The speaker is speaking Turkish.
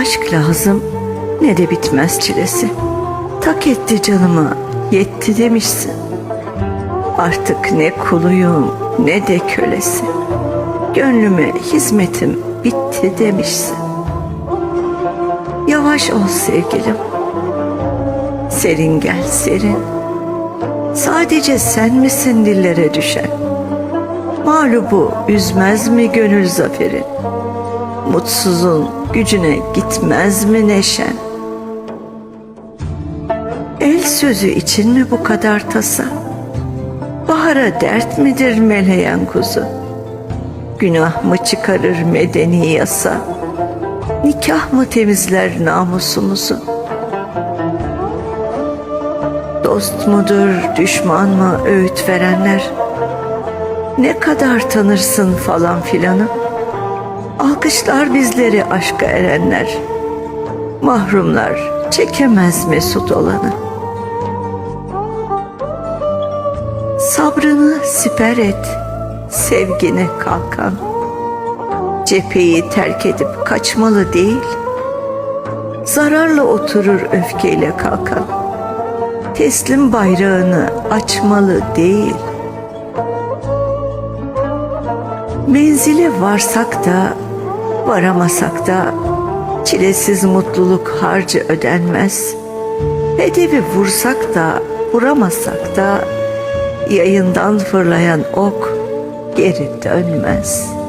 aşk lazım ne de bitmez çilesi. Tak etti canıma yetti demişsin. Artık ne kuluyum ne de kölesi. Gönlüme hizmetim bitti demişsin. Yavaş ol sevgilim. Serin gel serin. Sadece sen misin dillere düşen? Mağlubu üzmez mi gönül zaferin? Mutsuzun gücüne gitmez mi neşen? El sözü için mi bu kadar tasa? Bahara dert midir meleyen kuzu? Günah mı çıkarır medeni yasa? Nikah mı temizler namusumuzu? Dost mudur, düşman mı öğüt verenler? Ne kadar tanırsın falan filanı? Alkışlar bizleri aşka erenler. Mahrumlar çekemez mesut olanı. Sabrını siper et, sevgine kalkan. Cepheyi terk edip kaçmalı değil. Zararla oturur öfkeyle kalkan. Teslim bayrağını açmalı değil. Menzile varsak da varamasak da çilesiz mutluluk harcı ödenmez. Hedefi vursak da vuramasak da yayından fırlayan ok geri dönmez.''